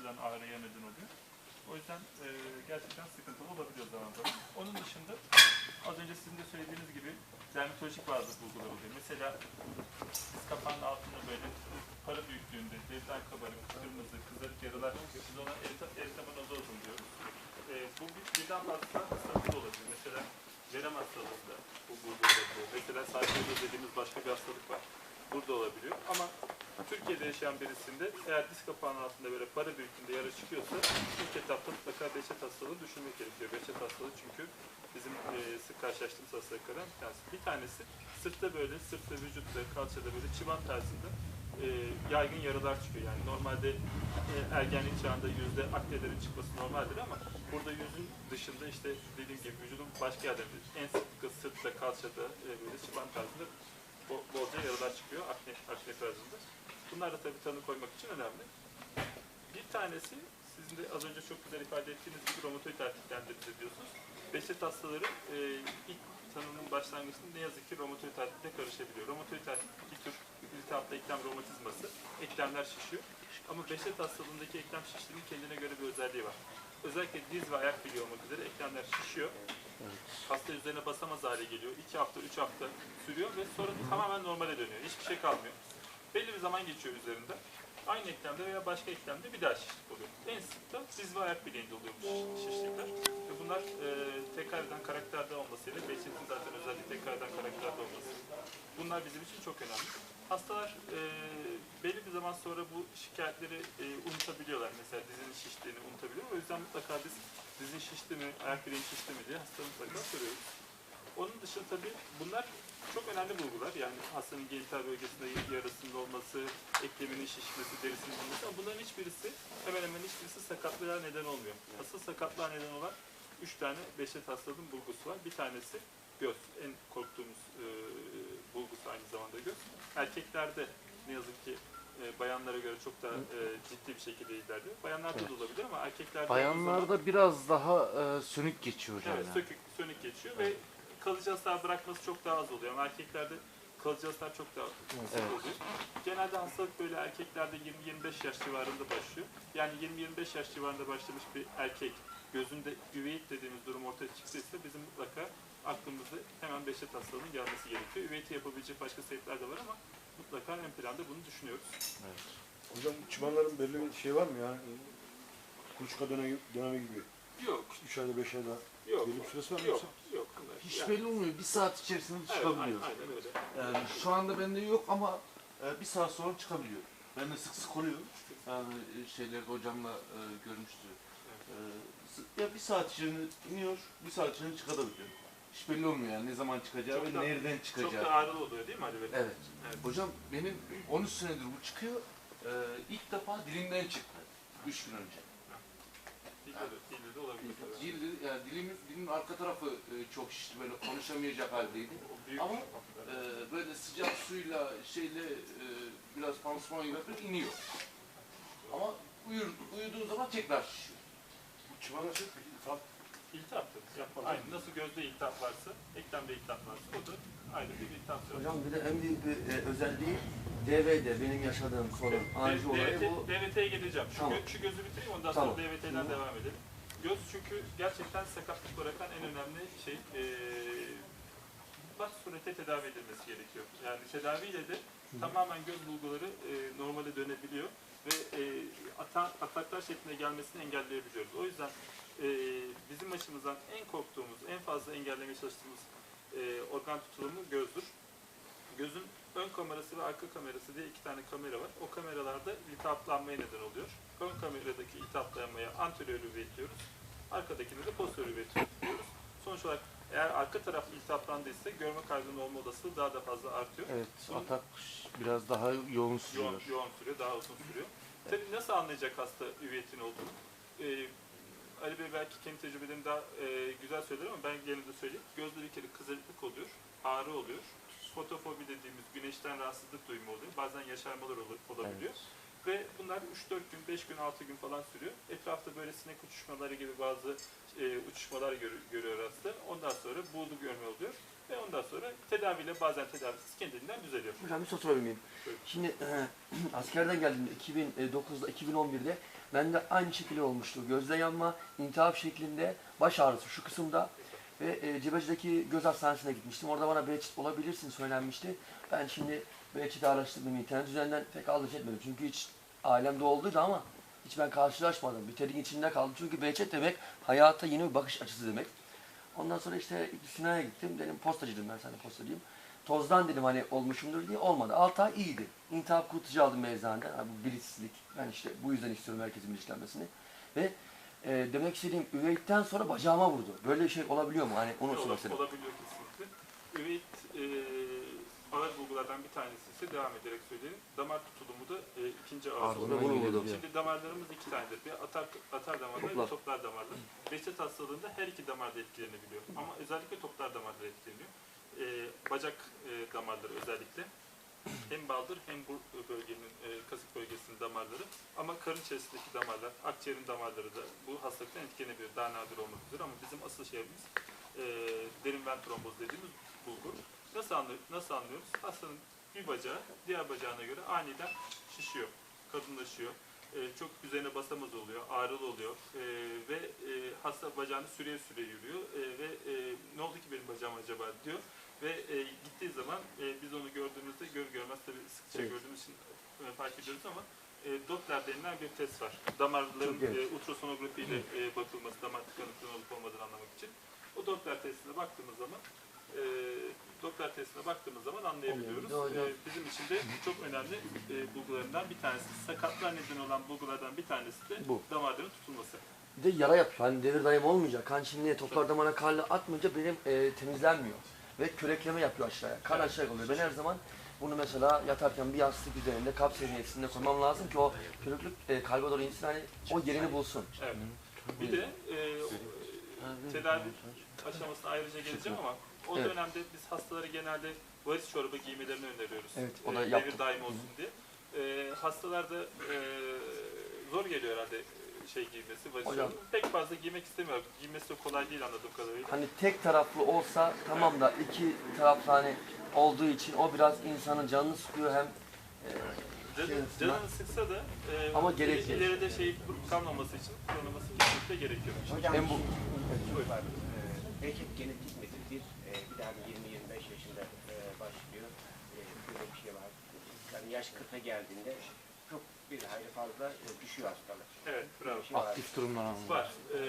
açıdan ağrıya neden oluyor. O yüzden e, gerçekten sıkıntılı olabiliyor zaman zaman. Onun dışında az önce sizin de söylediğiniz gibi dermatolojik bazı bulgular oluyor. Mesela diz kapağının altında böyle para büyüklüğünde deriden kabarık, kırmızı, kızarık yaralar, biz ona eritemanozoz diyoruz. E, bu bir, birden fazla hastalıkta olabilir. Mesela verem hastalığında bu burada olabiliyor. Mesela sarkoidoz dediğimiz başka bir hastalık var. Burada olabiliyor. Ama Türkiye'de yaşayan birisinde eğer diz kapağının altında böyle para büyüklüğünde yara çıkıyorsa ilk etapta mutlaka beşet hastalığı düşünmek gerekiyor. Beşet hastalığı çünkü bizim e, sık karşılaştığımız hastalıklardan bir tanesi. Bir tanesi sırtta böyle, sırt ve vücutta, kalçada böyle çıban tarzında e, yaygın yaralar çıkıyor. Yani normalde e, ergenlik çağında yüzde aknelerin çıkması normaldir ama burada yüzün dışında işte dediğim gibi vücudun başka yerlerinde en sıklıkla sırtta, kalçada e, böyle çıban tarzında bo- bolca yaralar çıkıyor akne, akne tarzında. Bunlar da tabii tanı koymak için önemli. Bir tanesi sizin de az önce çok güzel ifade ettiğiniz gibi romatoid artritlendirici diyorsunuz. Behçet hastaları e, ilk tanının başlangıcında ne yazık ki romatoid artritle karışabiliyor. Romatoid artrit bir tür iltihaplı eklem romatizması. Eklemler şişiyor. Ama Behçet hastalığındaki eklem şişliğinin kendine göre bir özelliği var. Özellikle diz ve ayak biliyor olmak üzere eklemler şişiyor. Hasta üzerine basamaz hale geliyor. 2 hafta, 3 hafta sürüyor ve sonra tamamen normale dönüyor. Hiçbir şey kalmıyor. Belli bir zaman geçiyor üzerinde. Aynı eklemde veya başka eklemde bir daha şişlik oluyor. En sık da diz ve ayak bileğinde oluyor bu şiş- şişlikler. Ve bunlar e, tekrar eden karakterde olmasıyla Behçet'in zaten özelliği tekrar eden karakterde olması. Bunlar bizim için çok önemli. Hastalar e, belli bir zaman sonra bu şikayetleri e, unutabiliyorlar. Mesela dizinin şiştiğini unutabiliyor. O yüzden mutlaka biz dizin şişti mi, ayak bileğin şişti mi diye hastaya mutlaka soruyoruz. Onun dışında tabii bunlar çok önemli bulgular. Yani hastanın genital bölgesinde yarasının olması, ekleminin şişmesi, derisinin olması ama bunların hiçbirisi hemen hemen hiçbirisi sakatlığa neden olmuyor. Asıl sakatlığa neden olan üç tane beşet hastalığın bulgusu var. Bir tanesi göz. En korktuğumuz e, bulgusu aynı zamanda göz. Erkeklerde ne yazık ki e, bayanlara göre çok daha e, ciddi bir şekilde ilerliyor. Bayanlarda da olabilir ama erkeklerde olduğu zaman- Bayanlarda biraz daha e, sönük geçiyor hocam. Evet, yani. sökük, sönük geçiyor ve kalıcı hasar bırakması çok daha az oluyor. Ama erkeklerde kalıcı hasar çok daha sık Evet. oluyor. Genelde hastalık böyle erkeklerde 20-25 yaş civarında başlıyor. Yani 20-25 yaş civarında başlamış bir erkek gözünde üveit dediğimiz durum ortaya çıktıysa bizim mutlaka aklımızda hemen beşet hastalığının gelmesi gerekiyor. Üveiti yapabilecek başka sebepler de var ama mutlaka ön planda bunu düşünüyoruz. Hocam çıbanların belli bir şey var mı yani? Kuluçka dönemi, dönemi gibi. Yok, 3 ayda 5 ayda yok, belli bir süresi var mı? yok, yoksa? yok. bunlar. Hiç Yani- belli olmuyor. Bir saat içerisinde Evet, çıkabiliyor. aynen, aynen öyle. Yani şu anda bende yok ama e, bir saat sonra çıkabiliyor. Ben de sık sık oluyor. Yani e, şeylerde hocamla e, görmüştü. E, ya bir saat içinde iniyor, bir saat içinde çıkabiliyor. Hiç belli olmuyor yani ne zaman çıkacağı Çok ve da- nereden Çok çıkacağı. da ağrılı oluyor değil mi Ali Bey? Evet. Evet. Hocam benim 13 senedir bu çıkıyor. E, ilk defa dilimden çıktı. 3 gün önce. De, dilde de olabilir. Cildi, yani dilimiz, dilimin arka tarafı e, çok şişti böyle konuşamayacak haldeydi. Büyük Ama bir- e, böyle sıcak suyla şeyle e, biraz pansuman yapıp iniyor. Ama uyur, uyuduğun zaman tekrar şişiyor. Bu çıbanlar şey iltihap İltihaptır. Yapmaz. Aynı nasıl gözde iltihap varsa, eklemde iltihap varsa o da Hocam bir de en büyük bir e, özelliği DVD benim yaşadığım sorun. Anji olayı bu. DVT'ye geleceğim. Şu, Tamam. gö- şu gözü bitireyim ondan Tamam. sonra DVT'den Hı. devam edelim. Göz çünkü gerçekten sakatlık bırakan en önemli şey. Ee, baş surete tedavi edilmesi gerekiyor. Yani tedaviyle de tamamen göz bulguları e, normale dönebiliyor ve e, ata- ataklar şeklinde gelmesini engelleyebiliyoruz. O yüzden e, bizim açımızdan en korktuğumuz, en fazla engellemeye çalıştığımız e, organ tutulumu gözdür. Gözün ön kamerası ve arka kamerası diye iki tane kamera var. O kameralarda iltihaplanmaya neden oluyor. Ön kameradaki iltihaplanmaya anterior üveit diyoruz. Arkadakine de posterior üveit diyoruz. Sonuç olarak eğer arka taraf iltihaplandıysa görme kaybının olma olasılığı daha da fazla artıyor. Evet, Bunun- atak biraz daha yoğun sürüyor. Yoğun, yoğun sürüyor, daha uzun sürüyor. Tabii nasıl anlayacak hasta üveyetin olduğunu? Ee, Ali Bey belki kendi tecrübelerini daha e, güzel söyler ama ben gene de söyleyeyim. Gözde bir kere kızarıklık oluyor, ağrı oluyor. Fotofobi dediğimiz güneşten rahatsızlık duyma oluyor. Bazen yaşarmalar ol- olabiliyor. Ve bunlar 3-4 gün, 5 gün, 6 gün falan sürüyor. Etrafta böyle sinek uçuşmaları gibi bazı e, uçuşmalar gör- görüyor hasta. Ondan sonra buğulu görme oluyor. Ve ondan sonra tedaviyle bazen tedavisiz kendiliğinden düzeliyor. Hocam bir soru sorabilir miyim? Buyurun. Şimdi e, askerden geldiğimde 2009'da 2011'de Bende aynı şekilde olmuştu. Gözde yanma, intihap şeklinde, baş ağrısı şu kısımda ve e, Cebeci'deki göz hastanesine gitmiştim. Orada bana Behçet olabilirsin söylenmişti. Ben şimdi Behçet'i araştırdım internet üzerinden pek aldırış etmedim. Çünkü hiç ailemde olduydu ama hiç ben karşılaşmadım. Bir terin içinde kaldım. Çünkü Behçet demek hayata yeni bir bakış açısı demek. Ondan sonra işte Sinan'a gittim. Dedim postacıydım ben sana postacıyım. Tozdan dedim hani olmuşumdur diye olmadı. 6 ay iyiydi. İntihap kurtucu aldım eczaneden. Ha, bu bilinçsizlik. Ben işte bu yüzden istiyorum herkesin bilinçlenmesini. Ve e, demek istediğim üveyitten sonra bacağıma vurdu. Böyle bir şey olabiliyor mu? Hani onu sormak olabiliyor kesinlikle. Üveit e, ağır bulgulardan bir tanesi ise devam ederek söyleyelim. Damar tutulumu da e, ikinci Ardından bulgu. vuruldu. Şimdi damarlarımız iki tanedir. Bir atar, atar damarlar, Toplar. bir toplar damarlar. Behçet hastalığında her iki damar da etkilenebiliyor. Ama özellikle toplar damarları etkileniyor. E, bacak e, damarları özellikle. Hem baldır hem bu bölgenin, e, kasık bölgesinin damarları. Ama karın içerisindeki damarlar, akciğerin damarları da bu hastalıktan etkilenebiliyor. Daha nadir olmak ama bizim asıl şeyimiz e, derin ven tromboz dediğimiz bulgu. Nasıl, anlıyor, nasıl anlıyoruz? Hastanın bir bacağı diğer bacağına göre aniden şişiyor, kadınlaşıyor. E, çok üzerine basamaz oluyor, ağrılı oluyor E, ve e, hasta bacağını süreye süreye yürüyor E, ve e, ne oldu ki benim bacağım acaba diyor ve e, gittiği zaman e, biz onu gördüğümüzde gör görmez tabii sıkça Evet. gördüğümüz için e, fark ediyoruz ama e, Doppler denilen bir test var. Damarların iyi. e, ultrasonografi ile e, bakılması, damar tıkanıklığının olup olmadığını anlamak için. O Doppler testine baktığımız zaman e, Doppler testine baktığımız zaman anlayabiliyoruz. E, bizim için de çok önemli e, bulgularından bir tanesi. Sakatlığa neden olan bulgulardan bir tanesi de Bu. damarların tutulması. Bir de yara yapıyor. Hani devir daim olmayacak. Kan şimdi toplar damara karla atmayınca benim e, temizlenmiyor. Ve kürekleme yapıyor aşağıya. Kan aşağıya oluyor. Ben her zaman bunu mesela yatarken bir yastık üzerinde kap seviyesinde koymam lazım ki o körüklük e, kalbe doğru insin hani o yerini bulsun. Evet. Bir de e, o- tedavi aşamasına ayrıca geleceğim ama o Evet. dönemde biz hastalara genelde varis çorabı giymelerini öneriyoruz. Evet, o E, da devir yaptım. daim olsun diye. E, hastalarda e, zor geliyor herhalde e, şey giymesi, Hocam. Pek fazla giymek istemiyor. Giymesi de kolay değil anladığım kadarıyla. Hani tek taraflı olsa tamam da iki taraflı hani olduğu için o biraz insanın canını sıkıyor hem e, şey canını sıksa da e, Ama gerekli. ileride şey kalmaması için kullanılması kesinlikle gerekiyor. Hocam Hem bu- şu var. E, Behçet genetik midir? Bir, e, bir daha 20-25 yaşında e, başlıyor. E, böyle bir şey var. Yani yaş 40'a geldiğinde bir hayli fazla e, düşüyor hastalık. Evet, bravo. Şey var. durumdan anladım. Var. Ee,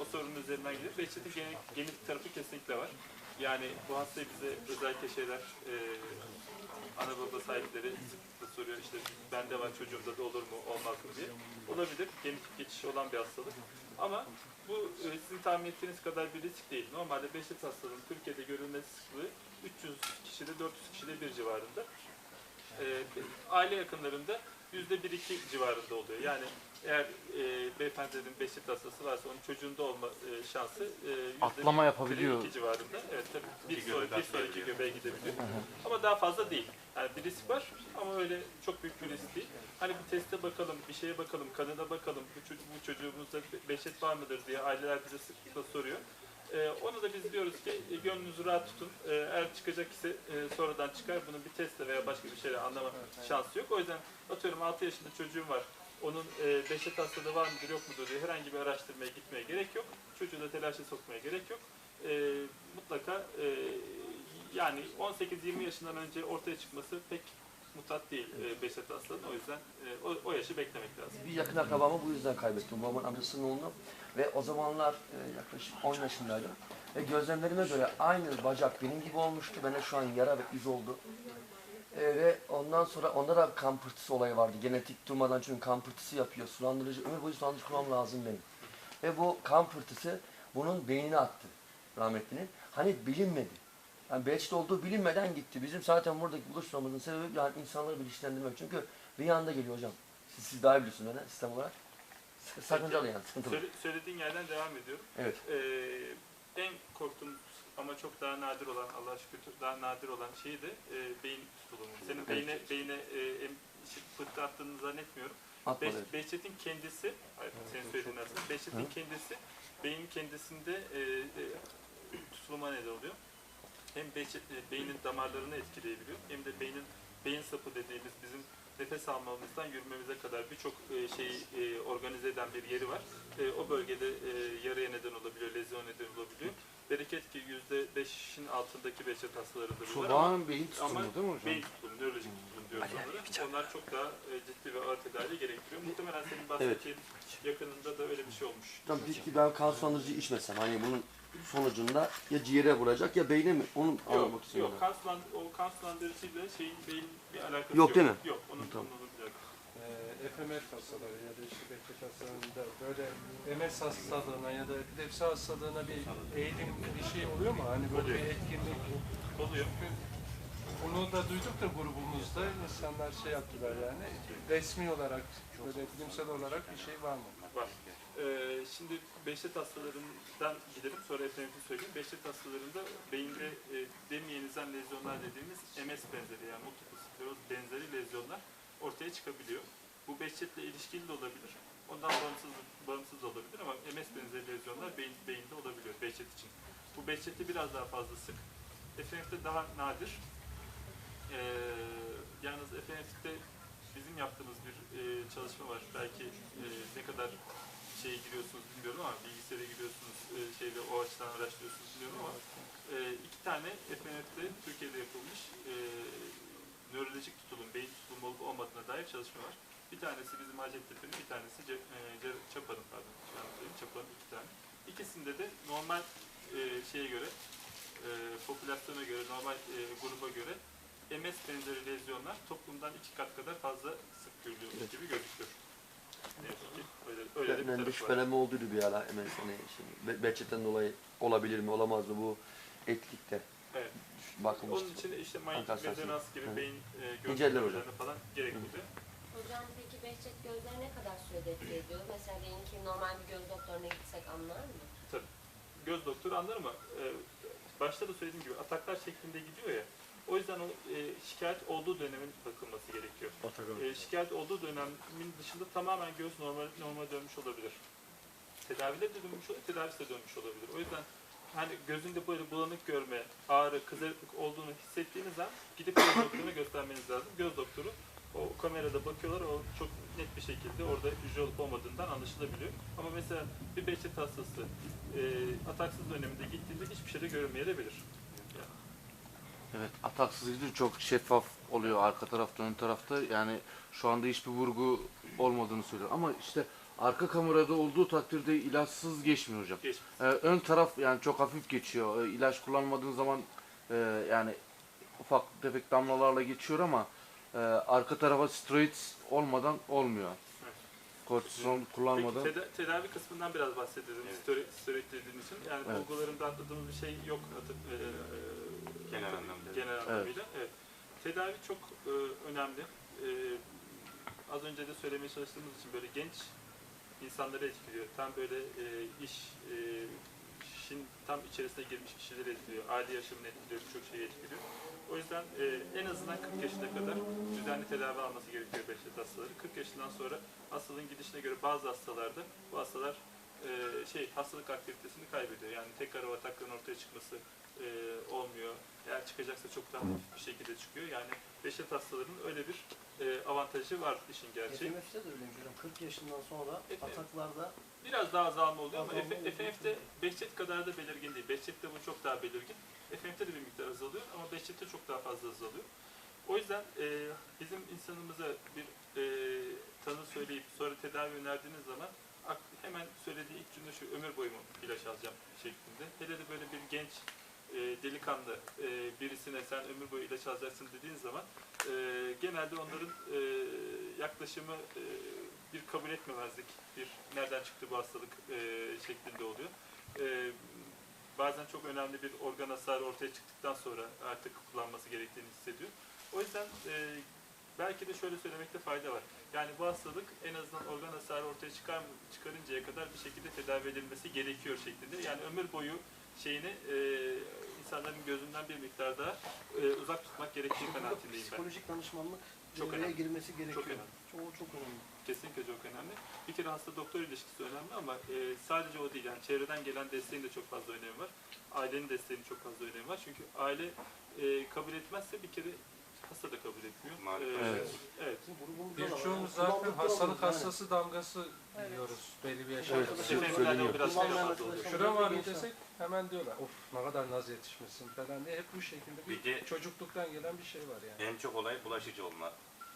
o sorunun üzerinden gidiyor. Behçet'in genetik, genetik tarafı kesinlikle var. Yani bu hastayı bize özellikle şeyler e, ana baba sahipleri sıklıkla soruyor işte bende var çocuğumda da olur mu olmaz mı diye. Olabilir. Genetik geçişi olan bir hastalık. Ama bu e, sizin tahmin ettiğiniz kadar bir risk değil. Normalde Behçet hastalığının Türkiye'de görülme sıklığı 300 kişide 400 kişide bir civarında. E, aile yakınlarında yüzde bir iki civarında oluyor. Yani eğer e, beyefendinin beşik hastası varsa onun çocuğunda olma e, şansı e, Atlama yapabiliyor. iki civarında. Evet tabii bir, sonraki, bir sonraki göbeğe gidebiliyor. Ama daha fazla değil. Yani bir risk var ama öyle çok büyük bir risk değil. Hani bir teste bakalım, bir şeye bakalım, kanına bakalım, bu, çocuk, bu çocuğumuzda beşet var mıdır diye aileler bize sıklıkla soruyor. Ee, onu da biz diyoruz ki e, gönlünüzü rahat tutun. Ee, eğer çıkacak ise e, sonradan çıkar. Bunun bir testle veya başka bir şeyle anlama şansı yok. O yüzden atıyorum 6 yaşında çocuğum var. Onun e, beşet hastalığı var mıdır yok mudur diye herhangi bir araştırmaya gitmeye gerek yok. Çocuğu da telaşa sokmaya gerek yok. E, mutlaka e, yani 18-20 yaşından önce ortaya çıkması pek mutat değil e, beşet hastalığının. O yüzden e, o, o yaşı beklemek lazım. bir yakın akrabamı bu yüzden kaybettim. Babamın amcasının oğlunu ve o zamanlar e, yaklaşık 10 yaşındaydım. Ve gözlemlerime göre aynı bacak benim gibi olmuştu. Bende şu an yara ve iz oldu. E, ve ondan sonra onda da kan pırtısı olayı vardı. Genetik durmadan çünkü kan pırtısı yapıyor. Sulandırıcı, ömür boyu sulandırıcı kullanmam lazım benim. Ve bu kan pırtısı bunun beynine attı rahmetlinin. Hani bilinmedi. Yani Belçik'te olduğu bilinmeden gitti. Bizim zaten buradaki buluşmamızın sebebi yani insanları bilinçlendirmek. Çünkü bir anda geliyor hocam. Siz, siz daha iyi biliyorsunuz yani sistem olarak. Sakıncalı yani sıkıntılı. Söyle- söylediğin yerden devam ediyorum. Evet. Ee, en korktuğum ama çok daha nadir olan, Allah şükür daha nadir olan şey de e, beyin tutulumu. Senin Evet. beyne, beyne e, işte pıhtı attığını zannetmiyorum. Atma Beş. Behçet'in kendisi, hayır, senin söylediğin aslında, Behçet'in kendisi beynin kendisinde e, e, tutulma neden oluyor. Hem e, beynin damarlarını etkileyebiliyor hem de beynin beyin sapı dediğimiz bizim nefes almamızdan yürümemize kadar birçok e, şeyi e, organize eden bir yeri var. O bölgede yaraya neden olabiliyor, lezyon neden olabiliyor. Bereket ki %5'in altındaki behçet hastalarında bu var ama Sobağın beyin ama tutulumu değil mi hocam? beyin tutulumu, nörolojik tutulum diyoruz onlara. Onlar çok daha e, ciddi ve ağır tedavi gerektiriyor. Muhtemelen senin bahsettiğin yakınında da öyle bir şey olmuş. Tam peki ben kan sulandırıcı içmesem hani bunun sonucunda ya ciğere vuracak ya beyne mi? Onu anlamak istiyorum. yok. Kan, sulandırıcıyla şeyin beyin bir alakası Yok yok. değil mi? Yok, onun, Tamam. onun FMF hastaları ya da işte Behçet hastalarında böyle MS hastalığına ya da epilepsi hastalığına bir eğilim bir şey oluyor mu? Hani böyle bir etkinlik. Oluyor. Çünkü onu da duyduk da grubumuzda insanlar şey yaptılar yani resmi olarak böyle bilimsel olarak bir şey var mı? Var. Ee, şimdi Behçet hastalarından gidelim sonra efendim söyleyeyim. Behçet hastalarında beyinde e, demiyenizden lezyonlar dediğimiz MS benzeri yani multiple skleroz benzeri lezyonlar ortaya çıkabiliyor. Bu Behçet'le ilişkili de olabilir. Ondan bağımsız, bağımsız olabilir ama MS benzeri lezyonlar beyin, beyinde olabiliyor Behçet için. Bu Behçet'te biraz daha fazla sık. FNF'de daha nadir. Ee, yalnız FNF'de bizim yaptığımız bir e, çalışma var. Belki e, ne kadar şeye giriyorsunuz bilmiyorum ama bilgisayara giriyorsunuz e, şeyde o açıdan araştırıyorsunuz bilmiyorum ama e, iki tane FNF'de Türkiye'de yapılmış e, nörolojik tutulum, beyin tutulumu olup olmadığına dair çalışma var. Bir tanesi bizim Hacettepe'nin, bir tanesi Ce, e, Ce- Çapa'nın pardon. söyleyeyim, Çapa'nın iki tane. İkisinde de normal e, şeye göre, e, popülasyona göre, normal e, gruba göre MS benzeri lezyonlar toplumdan iki kat kadar fazla sık görülüyor gibi gözüküyor. Ki öyle, öyle de bir Ben bir şüphelenme olduydu bir ara MS hani şimdi Be- Behçet'ten dolayı olabilir mi olamaz mı bu etlikte Evet. bakılmıştı. Onun için işte manyetik rezonans gibi Evet. beyin e, gözlemlerine falan gerekliliyor. Hocam peki Behçet gözleri ne kadar sürede etki ediyor? Mesela diyelim ki normal bir göz doktoruna gitsek anlar mı? Göz doktoru anlar ama e, başta da söylediğim gibi ataklar şeklinde gidiyor ya. O yüzden o e, şikayet olduğu dönemin bakılması gerekiyor. E, şikayet olduğu dönemin dışında tamamen göz normal normal dönmüş olabilir. Tedaviler de dönmüş olabilir, tedavisi de dönmüş olabilir. O yüzden hani gözünde böyle bulanık görme, ağrı, kızarıklık olduğunu hissettiğiniz an gidip göz doktoruna göstermeniz lazım. Göz doktoru o kamerada bakıyorlar, o çok net bir şekilde orada hücre olup olmadığından anlaşılabiliyor. Ama mesela bir Behçet hastası e, ataksız döneminde gittiğinde hiçbir şey de görünmeyebilir. Evet, ataksız gidince çok şeffaf oluyor arka tarafta, ön tarafta. Yani şu anda hiçbir vurgu olmadığını söylüyor. Ama işte arka kamerada olduğu takdirde ilaçsız geçmiyor hocam. Ee, ön taraf yani çok hafif geçiyor. Ee, ilaç kullanmadığın zaman e, yani ufak tefek damlalarla geçiyor ama e, arka tarafa steroid olmadan olmuyor. Evet. Kortizon kullanmadan. Peki teda- tedavi kısmından biraz bahsedelim. Steroid, steroid dediğin için. Yani Evet. bulgularında atladığımız bir şey yok. Atıp, e, e, Genel anlamda. Genel anlamıyla. Evet. Tedavi çok e, önemli. E, az önce de söylemeye çalıştığımız için böyle genç insanları etkiliyor. Tam böyle e, iş e, işin tam içerisine girmiş kişileri etkiliyor. Aile yaşamını etkiliyor, birçok şeyi etkiliyor. O yüzden e, en azından 40 yaşına kadar düzenli tedavi alması gerekiyor Behçet hastaları. 40 yaşından sonra hastalığın gidişine göre bazı hastalarda bu hastalar e, şey hastalık aktivitesini kaybediyor. Yani tekrar o atakların ortaya çıkması e, olmuyor. Eğer çıkacaksa çok daha hafif bir şekilde çıkıyor. Yani Behçet hastalarının öyle bir e, avantajı var işin gerçeği. FMF'de de öyle görüyorum. 40 yaşından sonra Evet. ataklarda Biraz daha azalma oluyor ama Azalma F- oluyor. FNF'de Behçet kadar da belirgin değil. Behçet'te bu çok daha belirgin. FNF'de de bir miktar azalıyor ama Behçet'te çok daha fazla azalıyor. O yüzden e, bizim insanımıza bir e, tanı söyleyip sonra tedavi önerdiğiniz zaman hemen söylediği ilk cümle şu ömür boyu mu ilaç alacağım şeklinde. Hele de böyle bir genç e, delikanlı e, birisine sen ömür boyu ilaç alacaksın dediğin zaman e, genelde onların e, yaklaşımı e, bir kabul etmemezlik, bir nereden çıktı bu hastalık e, şeklinde oluyor. E, bazen çok önemli bir organ hasarı ortaya çıktıktan sonra artık kullanması gerektiğini hissediyor. O yüzden e, belki de şöyle söylemekte fayda var. Yani bu hastalık en azından organ hasarı ortaya çıkar, çıkarıncaya kadar bir şekilde tedavi edilmesi gerekiyor şeklinde. Yani ömür boyu şeyini e, insanların gözünden bir miktar daha e, uzak tutmak gerektiği kanaatindeyim ben. psikolojik danışmanlık Çok devreye önemli. girmesi gerekiyor. önemli. Çok, çok önemli. Kesinlikle çok önemli. Bir kere hasta doktor ilişkisi önemli ama e, sadece o değil. Yani çevreden gelen desteğin de çok fazla önemi var. Ailenin desteğinin çok fazla önemi var. Çünkü aile e, kabul etmezse bir kere Evet. evet. Birçoğumuz zaten kullandık hastalık hastası damgası yiyoruz belli bir yaşa Evet, söyleniyor. Şura var mı desek hemen diyorlar of ne kadar naz yetişmişsin falan diye hep bu şekilde bir, Bir de- çocukluktan gelen bir şey var yani. En çok olay bulaşıcı olma.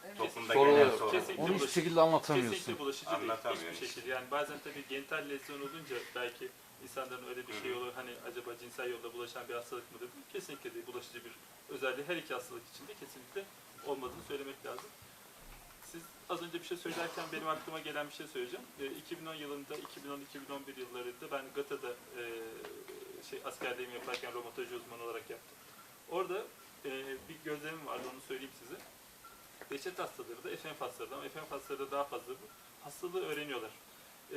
Evet. Toplumda Sorun yok. sorun. Kesinlikle Onu hiçbir bulaşıcı. şekilde anlatamıyorsun. Kesinlikle bulaşıcı değil. Anlatamıyor Hiçbir şekilde. Yani bazen tabii genital lezyon olunca belki insanların öyle bir şey olur. Hani acaba cinsel yolda bulaşan bir hastalık mıdır? Kesinlikle değil. Bulaşıcı bir özelliği her iki hastalık içinde kesinlikle olmadığını söylemek lazım. Siz az önce bir şey söylerken benim aklıma gelen bir şey söyleyeceğim. Ee, 2010 yılında, 2010-2011 yıllarında ben GATA'da e, şey askerliğimi yaparken romatoloji uzmanı olarak yaptım. Orada e, bir gözlemim vardı onu söyleyeyim size. Behçet hastaları da FMF hastaları ama FMF hastaları da daha fazla bu. Hastalığı öğreniyorlar. Ee,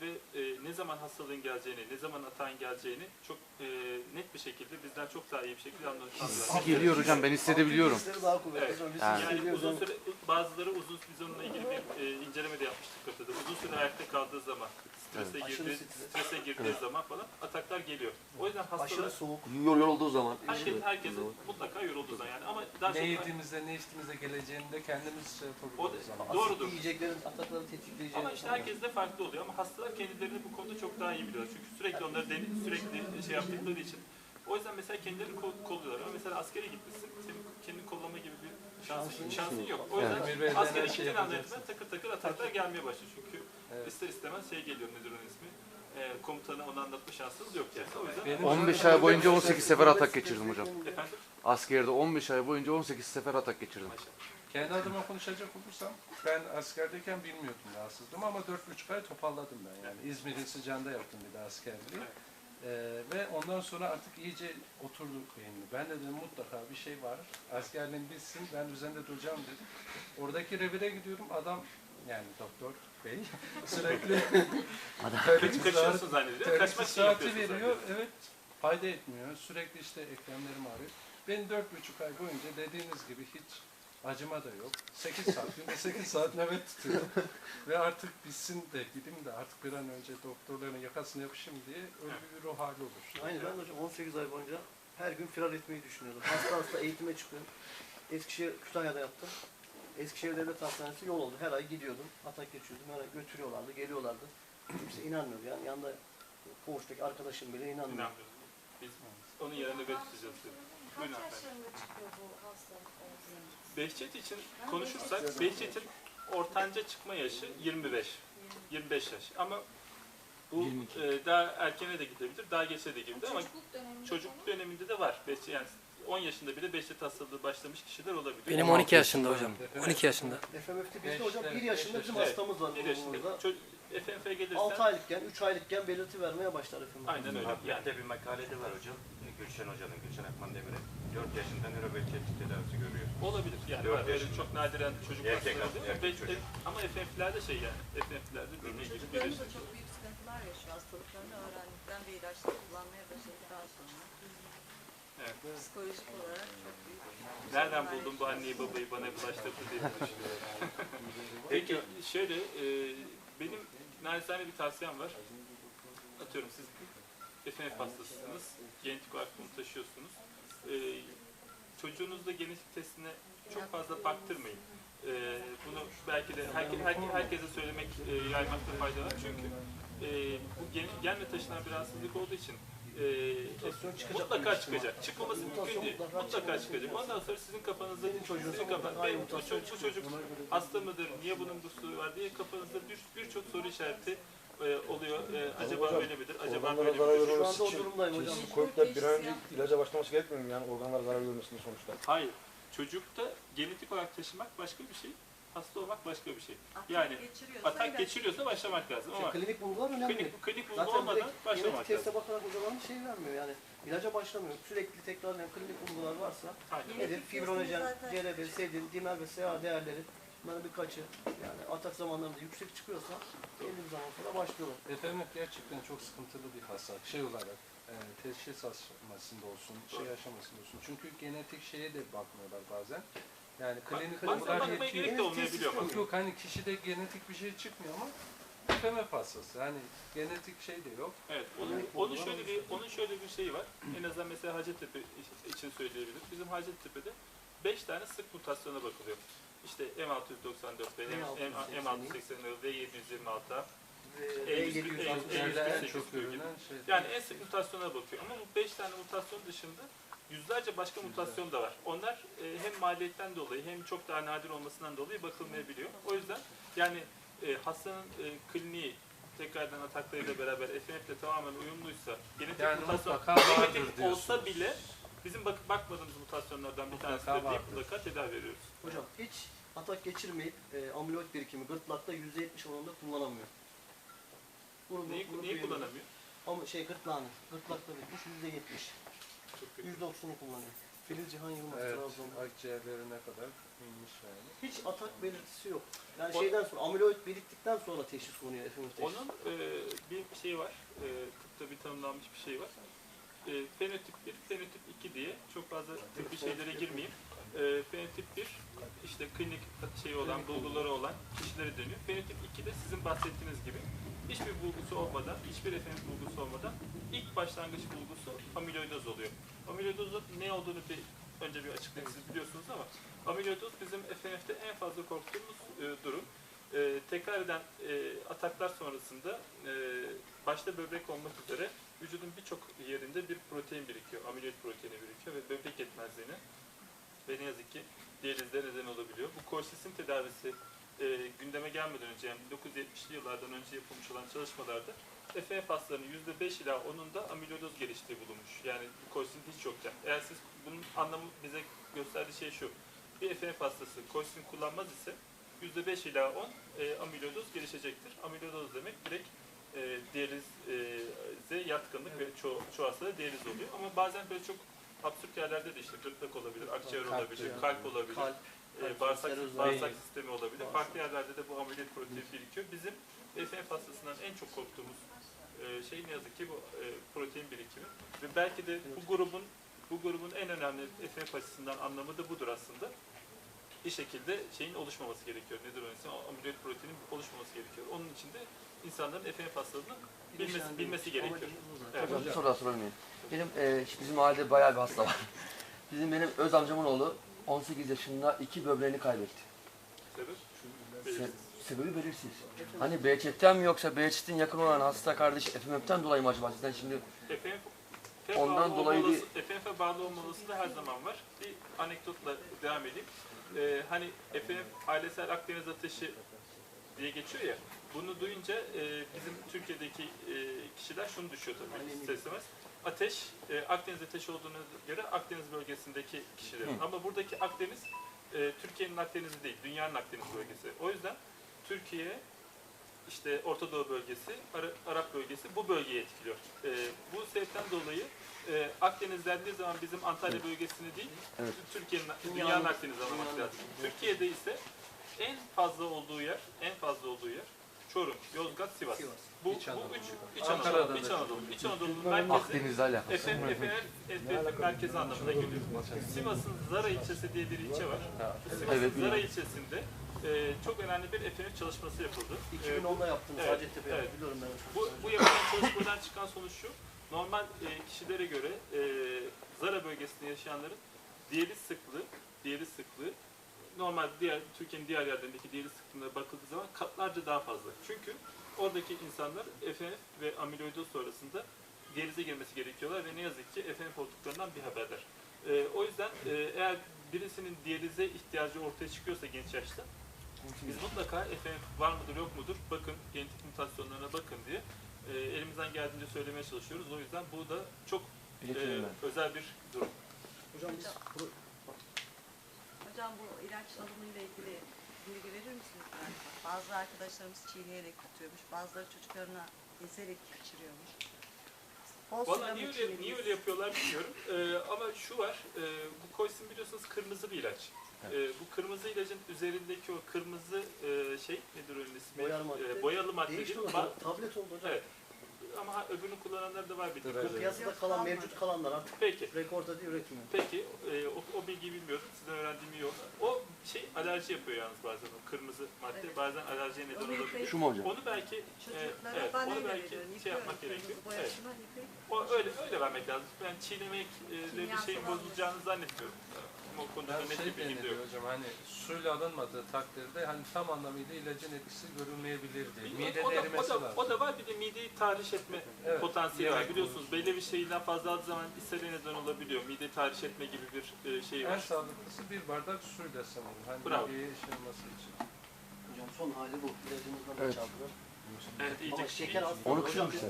ve e, ne zaman hastalığın geleceğini, ne zaman atağın geleceğini çok e, net bir şekilde bizden çok daha iyi bir şekilde anlatıyorlar. Geliyor hocam ben hissedebiliyorum. Hisleri daha kuvvetli. Evet. Biz Yani- Yani hissediyoruz uzun süre, bazıları uzun biz onunla ilgili bir e, inceleme de yapmıştık Katı'da. Uzun süre ayakta kaldığı zaman, strese Aşırı girdiği, stres. strese girdiği zaman falan ataklar geliyor. O yüzden Aşırı hastalar, soğuk. Yol yorulduğu zaman. herkes, herkesin mutlaka yorulduğu zaman yani ama daha Ne yediğimizde ne içtiğimizde geleceğini de kendimiz şey o da, yapabiliriz ama. doğrudur. Asit yiyeceklerin atakları tetikleyeceğini. Ama işte herkes de farklı oluyor ama hastalar kendilerini bu konuda çok daha iyi biliyorlar. Çünkü sürekli onları deni, sürekli şey yaptıkları için. O yüzden mesela kendilerini kol- kolluyorlar ama mesela askere gitmişsin, senin kendini kollama gibi bir şansın, Şansın yok. O yüzden Evet. Evet. askere Evet. gittiğin anda takır takır ataklar gelmeye başlıyor. Çünkü Evet. ister istemez şey geliyor nedir onun ismi? Ee, komutanı onu anlatma şansınız yok yani. O yüzden Benim 15 ay boyunca 18 sefer atak geçirdim hocam. efendim Askerde 15 ay boyunca 18 sefer atak geçirdim. maşallah. Kendi adıma konuşacak olursam ben askerdeyken bilmiyordum rahatsızlığımı ama 4,5 ay toparladım ben yani. İzmir'in sıcağında yaptım bir de askerliği. Ee, ve ondan sonra artık iyice oturdu beynime. Ben de dedim mutlaka bir şey var. Askerliğim bitsin ben üzerinde duracağım dedim. Oradaki revire gidiyorum adam yani doktor bey sürekli Kaç, kaçıyorsun zannediyor. Kaçmak için saati yapıyorsun veriyor. zannediyor. Evet. Fayda etmiyor. Sürekli işte eklemlerim ağrıyor. Ben dört buçuk ay boyunca dediğiniz gibi hiç acıma da yok. 8 saat, günde 8 saat nöbet tutuyorum. Ve artık bitsin de gideyim de artık bir an önce doktorların yakasına yapışayım diye öyle bir ruh hali oluştu. Aynen ben de hocam 18 ay boyunca her gün firar etmeyi düşünüyordum. Hasta hasta eğitime çıkıyorum. Eskişehir, Kütahya'da yaptım. Eskişehir Devlet Hastanesi yol oldu. Her ay gidiyordum. Atak geçiyordum. Her ay götürüyorlardı, geliyorlardı. Kimse inanmıyor yani. Yanında koğuştaki arkadaşım bile inanmıyor. İnanmıyorum. Biz onun yerine dedim. Kaç yaşlarında çıkıyor bu hastalık? Behçet için konuşursak Behçet'in ortanca çıkma yaşı 25. 25 yaş. Ama bu 22. e, daha erkene de gidebilir, daha geçe de gidebilir ama Çocukluk döneminde çocukluk döneminde de var. Behçet, yani 10 yaşında bile Behçet hastalığı başlamış kişiler olabiliyor. Benim 16 12 yaşında hocam. 12 yaşında. FMF'de bizde hocam evet, 1 yaşında bizim hastamız var Bir yaşında. grubumuzda. Çocuk, FNF gelirsen 6 aylıkken, 3 aylıkken belirti vermeye başlar FMF. aynen öyle. Yani Hatta bir makalede var hocam. Gülşen Hoca'nın, Gülşen Akman Demir'in 4 yaşında nörobelçet tedavisi görüyor. olabilir. Yani var, öyle çok nadiren çocuk Erkek erkek çocuk. Ama FNF'lerde şey yani. FNF'lerde dediği gibi bir Çocuklarımız da çok büyük sıkıntılar yaşıyor. Hastalıklarını öğrendikten ve ilaçları kullanmaya başladıktan sonra. Evet. Psikolojik olarak çok büyük. Nereden buldun bu anneyi babayı bana bulaştırdın diye düşünüyorum. Peki şöyle e, benim naçizane bir tavsiyem var. Atıyorum siz FNF hastasısınız. Genetik olarak bunu taşıyorsunuz. E, çocuğunuzda genetik testine çok fazla baktırmayın. E, bunu belki de herke, herke, herkese söylemek, e, yaymakta fayda var. Çünkü e, bu gen, genle taşınan bir rahatsızlık olduğu için e, mutlaka çıkacak. Çıkmaması mümkün değil. mutlaka çıkacak. Ondan sonra sizin kafanızda Benim çocuğum sizin mutlaka kafa, aynı benim bu çocuk, bu çocuk hasta mıdır, niye bunun bu suyu var diye kafanızda bir- birçok soru işareti e, oluyor. E, acaba hocam, böyle midir, acaba böyle midir? Şu anda o durumdayım hocam. koyup bir an önce ilaca başlaması gerekmiyor mu? Yani organlara zarar görmesinin sonuçta. Hayır. Çocukta genetik olarak taşımak başka bir şey, hasta olmak başka bir şey. Atak Yani geçiriyorsa Atak geçiriyorsa başlamak lazım ama klinik bulgular önemli. klinik, klinik bulgu Zaten olmadan direkt başlamak genetik lazım. teste bakarak o zaman şey vermiyor yani. ilaca başlamıyor. Sürekli tekrarlayan klinik bulgular varsa Aynen. Genetik nedir? testi Fibronojen, zaten- CRB, sedin, dimer ve SA değerleri bunların birkaçı yani atak zamanlarında yüksek çıkıyorsa belli bir zaman sonra başlıyorlar. Efendim gerçekten çok sıkıntılı bir hastalık. Şey olarak e, teşhis aşamasında olsun, şey aşamasında olsun. Çünkü genetik şeye de bakmıyorlar bazen. Yani klinik bulgular bakmaya yetiyor. gerek de olmayabiliyor Yok bak. yok hani kişide genetik bir şey çıkmıyor ama FMF hastası. Yani genetik şey de yok. Evet, onun, Klinik onun bulgular şöyle bir onun şöyle bir şeyi var. En azından mesela Hacettepe için söyleyebilirim. Bizim Hacettepe'de 5 tane sık mutasyona bakılıyor. İşte M694 ve M- M680 ve V726 Ve E100, R700 E100, Türkiye'de en E100, çok E100 görünen şey. yani en sık mutasyona bakıyor. Ama bu 5 tane mutasyon dışında yüzlerce başka mutasyon da var. Onlar e, hem maliyetten dolayı hem çok daha nadir olmasından dolayı bakılmayabiliyor. O yüzden yani e, hastanın e, kliniği tekrardan ataklarıyla beraber FNF ile tamamen uyumluysa, genetik Yani mutasyon genetik olsa bile bizim bakıp bakmadığımız mutasyonlardan bir tanesi de deyip mutlaka tedavi veriyoruz. Hocam hiç atak geçirmeyip e, amyloid birikimi gırtlakta %70 oranında kullanamıyor. Grubu, Neyi, grubu neyi kullanamıyor? Ama şey gırtlağını, gırtlakta bitmiş %70. Çok kötü. %90'ını kullanıyor. Filiz Cihan Yılmaz, Evet, Trabzon. akciğerlerine kadar inmiş yani. Hiç atak belirtisi yok. Yani O- şeyden sonra, amyloid biriktikten sonra teşhis konuyor teşhis. Onun e, bir şey var, e, tıpta bir tanımlanmış bir şey var. E, fenotip 1, fenotip 2 diye çok fazla tıbbi şeylere girmeyeyim. E, fenotip 1 işte klinik şeyi olan, bulguları olan kişilere dönüyor. Fenotip 2 de sizin bahsettiğiniz gibi hiçbir bulgusu olmadan, hiçbir efendim bulgusu olmadan ilk başlangıç bulgusu amyloidoz oluyor. Amyloidozun ne olduğunu bir önce bir açıklayayım siz biliyorsunuz ama amyloidoz bizim FNF'te en fazla korktuğumuz e, durum. E, tekrar eden e, ataklar sonrasında e, başta böbrek olmak üzere vücudun birçok yerinde bir protein birikiyor. Amyloid proteini birikiyor ve böbrek yetmezliğine ve ne yazık ki diyalizde neden olabiliyor. Bu kolsisin tedavisi e, gündeme gelmeden önce yani 1970'li yıllardan önce yapılmış olan çalışmalarda FF hastalarının %5 ila 10'unda amyloidoz geliştiği bulunmuş. Yani bu kolsin hiç yokken. Eğer siz bunun anlamı bize gösterdiği şey şu. Bir FF hastası kolsin kullanmaz ise %5 ila 10 e, amyloidoz gelişecektir. Amyloidoz demek direkt e, diyalize yatkınlık ve çoğu, çoğu hastada diyaliz oluyor. Ama bazen böyle çok absürt yerlerde de işte gırtlak olabilir, akciğer Kalp olabilir, yani. kalp olabilir, Kalp, e, bağırsak, bağırsak sistemi olabilir. Bağırsak. Farklı yerlerde de bu amyloid protein birikiyor. Bizim FNF hastasından en çok korktuğumuz e, şey ne yazık ki bu e, protein birikimi. Ve belki de bu grubun bu grubun en önemli FNF açısından anlamı da budur aslında. Bir şekilde şeyin oluşmaması gerekiyor. Nedir o insan? Amyloid proteinin oluşmaması gerekiyor. Onun için de insanların FNF hastalığını bilmesi, bilmesi gerekiyor. Evet. Soru daha sorabilir miyim? Benim e, bizim ailede bayağı bir hasta var. Bizim benim öz amcamın oğlu 18 yaşında iki böbreğini kaybetti. Sebep? Se- sebebi belirsiz. Hani BHT'den mi yoksa BHT'nin yakın olan hasta kardeş FMF'den dolayı mı acaba? Sizden şimdi FNF Ondan dolayı olması, FNF'e bağlı olması da her zaman var. Bir anekdotla devam edeyim. Ee, hani FNF ailesel Akdeniz ateşi diye geçiyor ya. Bunu duyunca e, bizim Türkiye'deki e, kişiler şunu düşüyor tabii ister istemez. Ateş, e, Akdeniz ateşi olduğuna göre Akdeniz bölgesindeki kişilerin. Hı. Ama buradaki Akdeniz, e, Türkiye'nin Akdeniz'i değil, dünyanın Akdeniz bölgesi. O yüzden Türkiye, işte Orta Doğu bölgesi, Ara- Arap bölgesi bu bölgeyi etkiliyor. E, bu sebepten dolayı e, Akdeniz dendiği zaman bizim Antalya bölgesini değil, Evet. Türkiye'nin, Dünyanın- dünyanın Akdeniz'i anlamak lazım. Türkiye'de ise en fazla olduğu yer, en fazla olduğu yer Çorum, Yozgat, Sivas. Sivas. Bu, İç bu Anadolu. üç, İç Anadolu, İç. Anadolu, İç Anadolu'nun merkezi. Akdeniz'le alakalı. Efendim, efendim, efendim merkezi anlamına geliyor. Sivas'ın Zara ilçesi diye bir ilçe var. Sivas'ın Evet, Zara biliyorum. ilçesinde e, çok önemli bir FNF çalışması yapıldı. E, 2010'da yaptınız Evet, Hacettepe evet. biliyorum ben. bu, bu yapılan çalışmadan çıkan sonuç şu. Normal e, kişilere göre e, Zara bölgesinde yaşayanların diyaliz sıklığı, diyaliz sıklığı normal diğer Türkiye'nin diğer yerlerindeki diyaliz sıklığına bakıldığı zaman katlarca daha fazla. Çünkü oradaki insanlar FNF ve amyloidoz sonrasında diyalize girmesi gerekiyorlar ve ne yazık ki FNF olduklarından bir haberler. E, o yüzden e, eğer birisinin diyalize ihtiyacı ortaya çıkıyorsa genç yaşta biz mutlaka FNF var mıdır yok mudur bakın genetik mutasyonlarına bakın diye e, elimizden geldiğince söylemeye çalışıyoruz. O yüzden bu da çok e, özel bir durum. Hocam biz Hocam bu ilaç alımıyla ilgili bilgi verir misiniz? Yani bazı arkadaşlarımız çiğneyerek tutuyormuş, bazıları çocuklarına ezerek içiriyormuş. Bol Valla niye öyle, niye öyle yapıyorlar bilmiyorum. Ee, ama şu var, e, bu koysin biliyorsunuz kırmızı bir ilaç. Ee, bu kırmızı ilacın üzerindeki o kırmızı e, şey, nedir onun ismi? Boyalı madde. Ee, boyalı madde değişti değil. Ba- Tablet oldu hocam. Evet. Ama öbürünü kullananlar da var bir Evet. Bu piyasada kalan, mevcut kalanlar artık Peki. rekorda diye üretmiyor. Peki, e, o, o bilgiyi bilmiyordum. Sizden öğrendiğim iyi oldu. O şey alerji yapıyor yalnız bazen o kırmızı madde. Evet. Bazen alerjiye neden Onu olabiliyor. yıkayıp Şu mu hocam? Onu belki, e, Çocuklara evet, onu belki veriyorum. şey yapmak gerekiyor. Evet. O öyle öyle vermek lazım. Ben çiğnemek e, de bir şeyin bozulacağını zannetmiyorum. O konuda Ben net şey bir bilgim de yok. hocam hani suyla alınmadığı takdirde hani tam anlamıyla ilacın etkisi görülmeyebilir diye. O- da, erimesi o, da, var. o da var bir de mideyi tahriş etme Evet, potansiyeli var. Biliyorsunuz belli bir şeyden fazla aldığı zaman ishale neden olabiliyor. Mide tahriş etme gibi bir e, şey En var. sağlıklısı bir bardak suyla sanırım. Hani Bravo. mideye işlenmesi için. Hocam son hali bu. İlacımızdan da Evet. çaldılar. Evet, Ama iyice şeker hastaları, Onu hocam biz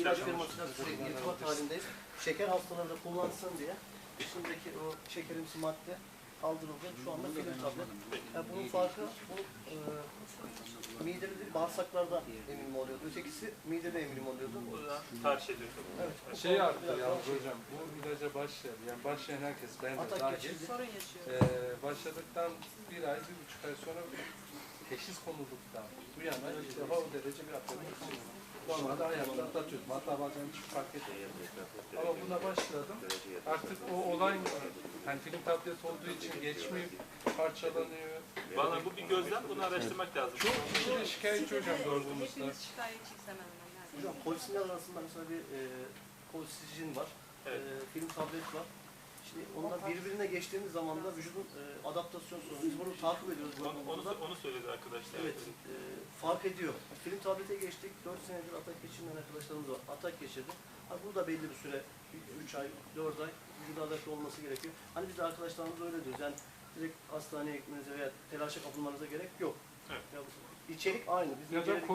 ilaç firmasıyla sürekli irtibat halindeyiz. Şeker hastaları da kullansın diye içindeki o şekerimsi madde kaldırıldı. Şu anda film tablet. Yani bunun farkı bu e, midede değil bağırsaklarda emilim oluyordu. Ötekisi midede emilim oluyordu. O yüzden tahriş ediyor. Evet. bu Şey arttı yalnız şey- hocam, bu ilaca başlayan, yani başlayan herkes, ben de dahil. Ee, başladıktan bir ay, bir buçuk ay sonra teşhis konulduktan bu yana ilk defa o derece bir atlamak için. Normalde hayatta atlatıyordum. Hatta bazen hiç fark etmiyordum. Ama buna başladım. Artık o olay hani film tablet olduğu için geçmeyip parçalanıyor. Valla bu bir gözlem, bunu araştırmak lazım. Çok kişi şikayetçi hocam. Hepimiz şikayetçiyiz hemen hemen. Hocam polisinler arasında mesela bir e, polisijin var. Evet. E, film tablet var. Şimdi onlar birbirine geçtiğimiz zaman da vücudun e, adaptasyon sorunu. Biz bunu takip ediyoruz. bu Onu, onu, onu söyledi arkadaşlar. Evet, e, fark ediyor. Film tablete geçtik, 4 senedir atak geçirmeyen arkadaşlarımız var. Atak geçirdi. Ha, bu da belli bir süre, 3 ay, 4 ay vücuda adapte olması gerekiyor. Hani biz de arkadaşlarımız öyle diyoruz. Yani direkt hastaneye gitmenize veya telaşa kapılmanıza gerek yok. Evet. Ya, içerik aynı. Bizim Ya da içerik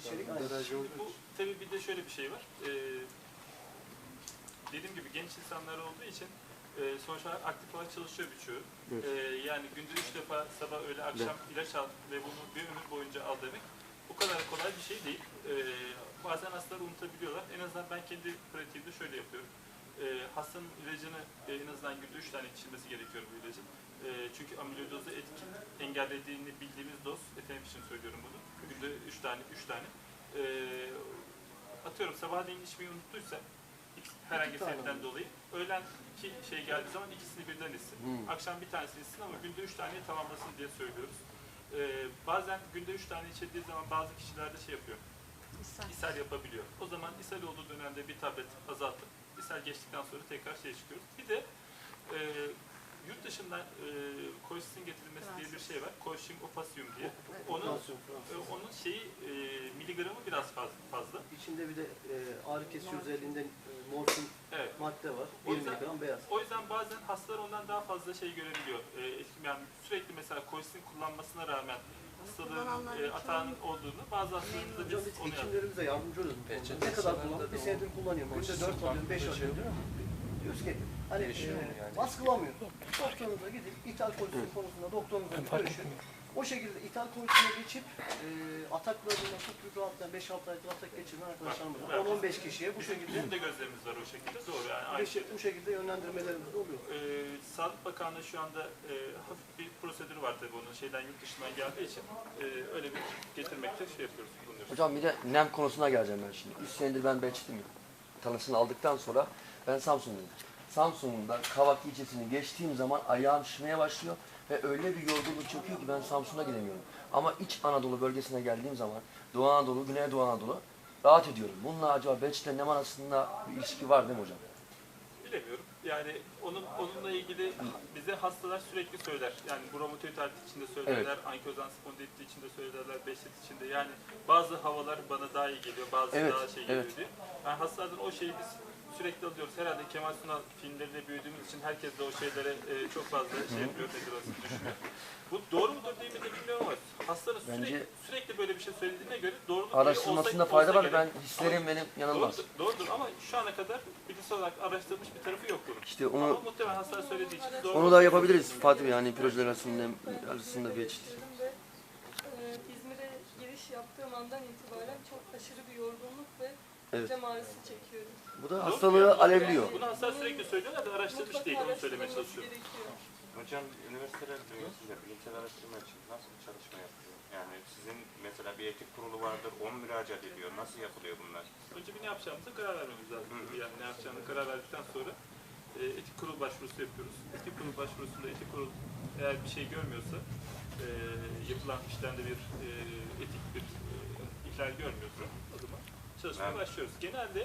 İçerik lazım. aynı. Bu tabii bir de şöyle bir şey var. Ee, dediğim gibi genç insanlar olduğu için e, sonuç olarak aktif olarak çalışıyor birçoğu. Ee, yani günde üç defa sabah öğle akşam ilaç al ve bunu bir ömür boyunca al demek bu kadar kolay bir şey değil. Ee, bazen hastalar unutabiliyorlar. En azından ben kendi pratiğimde şöyle yapıyorum. Ee, hastanın ilacını e, en azından günde üç tane içilmesi gerekiyor bu ilacın. Ee, çünkü amiloidozu etkin engellediğini bildiğimiz doz, etinem için söylüyorum bunu. Günde üç tane, üç tane. Ee, atıyorum sabahleyin içmeyi unuttuysa herhangi bir tane sebepten dolayı öğlen iki şey geldiği zaman ikisini birden içsin. Hmm. Akşam bir tanesini içsin ama günde üç taneyi tamamlasın diye söylüyoruz. Ee, bazen günde üç tane içildiği zaman bazı kişilerde şey yapıyor, İshal. ishal yapabiliyor. O zaman ishal olduğu dönemde bir tablet azaltıp ishal geçtikten sonra tekrar şey çıkıyoruz. Bir de e, yurt dışından e, koşisin getirilmesi diye bir şey var. Koşin opasium diye. Onun, Tansiyon, e, tansiyon. onun şeyi e, miligramı biraz fazla. fazla. İçinde bir de e, ağrı kesici özelliğinde e, morfin Evet. madde var. O 1 yüzden- miligram beyaz. O yüzden bazen hastalar ondan daha fazla şey görebiliyor. E, etkim- yani sürekli mesela koşisin kullanmasına rağmen hastalığın e, atağının olduğunu bazı hastalarımızda biz onu yapıyoruz. hekimlerimize yardımcı oluyoruz. Ne kadar sanırım kullan? da Bir senedir kullanıyorum. Günde Koşusu 4 alıyorum, farklı 5 bir şey alıyorum. oluyor mu? Diyoruz ki hani e, yani? baskılamıyor. Doktorunuza gidip ithal kolistin konusunda doktorunuzla görüşün. O şekilde ithal kolisine geçip e, ataklarında çok büyük rahatlayan 5-6 aydır atak geçiren arkadaşlarımız var. 10-15 kişiye bu şekilde Bizim de gözlerimiz var o şekilde. Doğru yani bu aynı şey. bu şekilde yönlendirmelerimiz oluyor. Ee, Sağlık Bakanlığı şu anda e, hafif bir prosedürü var tabii onun şeyden yurt dışından geldiği için e, öyle bir getirmekte şey yapıyoruz, bulunuyoruz. Hocam bir de nem konusuna geleceğim ben şimdi. 3 senedir ben Belçik'teyim. Tanısını aldıktan sonra ben Samsun'dayım. Samsun'da Kavak ilçesini geçtiğim zaman ayağım şişmeye başlıyor ve öyle bir yorgunluk çöküyor ki ben Samsun'a gidemiyorum. Ama İç Anadolu bölgesine geldiğim zaman Doğu Anadolu, Güneydoğu Anadolu rahat ediyorum. Bununla acaba Belçik'le nem arasında bir ilişki var değil mi hocam? Bilemiyorum. Yani onun onunla ilgili bize hastalar sürekli söyler. Yani bromatoid artrit için de söylerler, ankylozan spondilit için de söylerler, Behçet için de. Yani bazı havalar bana daha iyi geliyor, bazı Evet, daha şey geliyor evet. diye. Yani hastalardan o şeyi biz sürekli alıyoruz. Herhalde Kemal Sunal filmlerinde büyüdüğümüz için herkes de o şeylere e, çok fazla şey yapıyor, nedir o düşünüyor. Bu doğru mudur değil mi de bilmiyorum ama hastanın sürekli, Bence- sürekli böyle bir şey söylediğine göre doğruluk Araştırmasında olsa- fayda olsa var. gerek. Ben hislerim benim yanılmaz. Doğrudur, doğrudur ama şu ana kadar bilimsel olarak araştırılmış bir tarafı yok bunun. İşte Ama onu muhtemelen hastalar söylediği için doğru. onu da yapabiliriz Fatih Bey. Yani projeler arasında arasında bir ve e, İzmir'e giriş yaptığım andan itibaren çok aşırı bir yorgunluk ve Evet. cem ağrısı çekiyorum. Bu da hastalığı alevliyor. Bunu hastalar sürekli söylüyorlar da araştırmış değil onu söylemeye çalışıyorum. Hocam üniversiteler dünyasında bilimsel araştırma için nasıl bir çalışma yapıyor? Yani sizin mesela bir etik kurulu vardır, 10 müracaat ediyor. Nasıl yapılıyor bunlar? Önce bir ne yapacağımıza karar vermemiz lazım. Hı hı. Yani ne yapacağını karar verdikten sonra e, etik kurul başvurusu yapıyoruz. Etik kurul başvurusunda etik kurul eğer bir şey görmüyorsa, e, yapılan işlemde bir e, etik bir e, ihlal görmüyorsa o zaman çalışmaya Evet. başlıyoruz. Genelde